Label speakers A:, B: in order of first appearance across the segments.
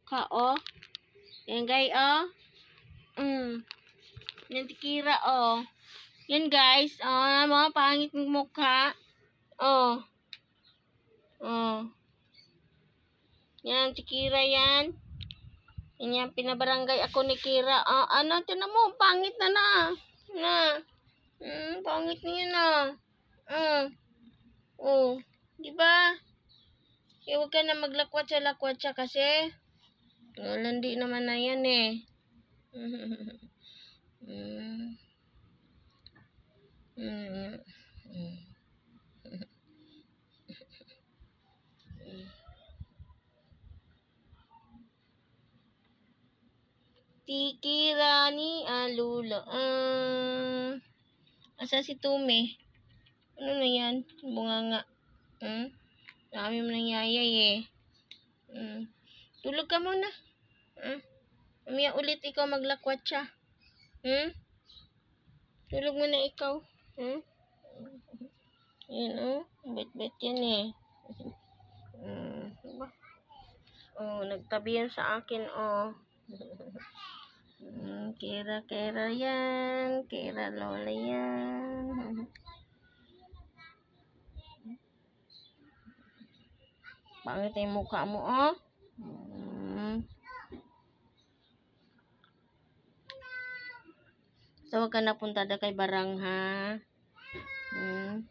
A: Mukha, oh. Yan, guys, oh. Mm. Yan, tikira, oh. Yan, guys. Oh, mga pangit ng mukha. Oh. Oh. Yan, si Kira yan. Yan yan, pinabarangay ako ni Kira. Ah, ano, tinan mo, pangit na na. Na. Hmm, pangit na yan ah. Ah. Oh, di ba? Kaya huwag ka na maglakwat sa lakwat siya kasi. Landi naman na yan eh. Hmm. Hmm. Hmm. Tiki Rani Alula. Ah. asa si Tumi? Ano na yan? Bunga nga. Hmm? Dami mo nangyayay eh. Hmm. Tulog ka muna. Hmm? Mamaya ulit ikaw maglakwat siya. Hmm? Tulog muna ikaw. Hmm? Yan oh. Bet-bet yan eh. Hmm. Diba? Oh, nagtabi yan sa akin oh. Hmm, kera kera yan, kera lola yan. Pangit na yung mukha mo, oh. Hmm. So, wag ka na punta na kay Barang, ha? Hmm.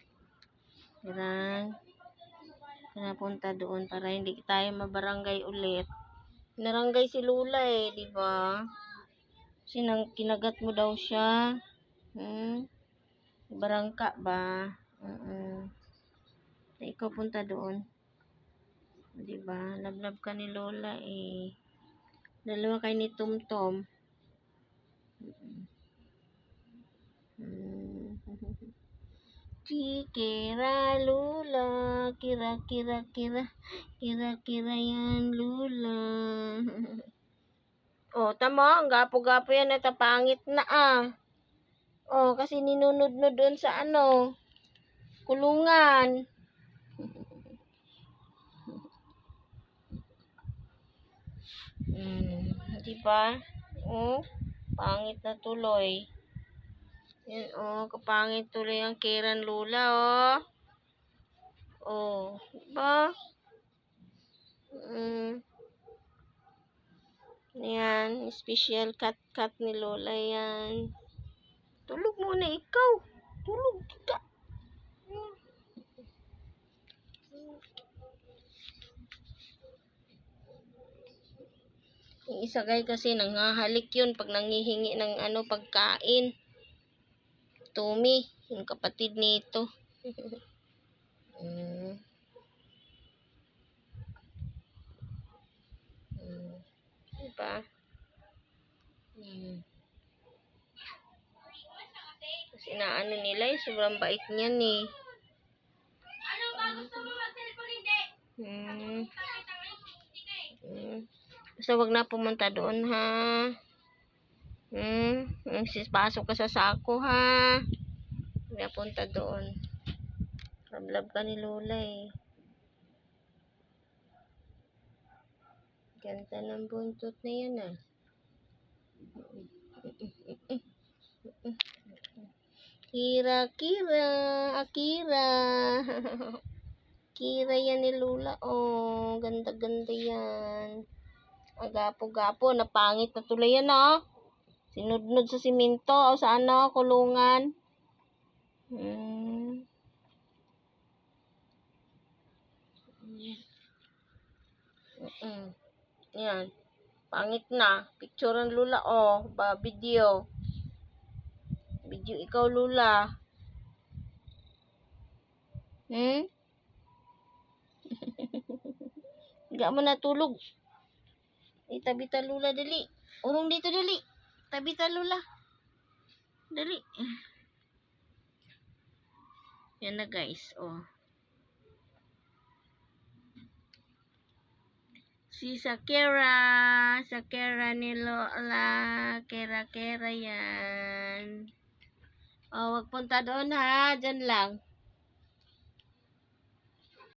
A: Barang. Wag ka na punta doon para hindi tayo mabarangay ulit. Naranggay si Lula eh, di ba? Sinang kinagat mo daw siya. Hmm? Barangka ba? Mm Ikaw punta doon. Di ba? Lablab ka ni Lola eh. Dalawa kay ni Tumtom. Mm. Ki kira lula, kira kira kira, kira kira yan lula. oh, tama, ang gapo-gapo yan at pangit na ah. Oh, kasi ninunod no doon sa ano, kulungan. Hmm, di ba? Oh, pangit na tuloy. Yan, oh, kapangit tuloy ang Kiran Lula, oh. Oh, ba? Mm. Yan, special cut-cut ni Lola yan. Tulog muna ikaw. Tulog ka. Yung isa guy kasi nanghahalik yun pag nangihingi ng ano pagkain. Tumi, yung kapatid nito. mm. Mm. Diba? Mm. Kasi naano nila eh, sobrang bait niyan eh.
B: Ano ba gusto mo mag-cellphone hindi?
A: Mm. Mm. Basta wag na pumunta doon ha. Hmm, pasok ka sa sako ha. Punta doon. Lablab ka ni Lola eh. Ganda ng buntot na yan ah. Kira, Kira, Akira. Kira yan ni Lola. Oh, ganda-ganda yan. Agapo-gapo, napangit na tuloy yan ah. Sinudnod sa simento o sa ano, kulungan. Hmm. Mm Yan. Pangit na. Picture ng lula, oh. Ba, video. Video ikaw, lula. Hmm? Hindi mo natulog. Itabi ta lula, dali. Urong dito, dali. Tabi ta lula. Dali. Yan na guys, oh. Si Sakira, Sakira ni Lola, kera kera yan. Oh, wag punta doon ha, dyan lang.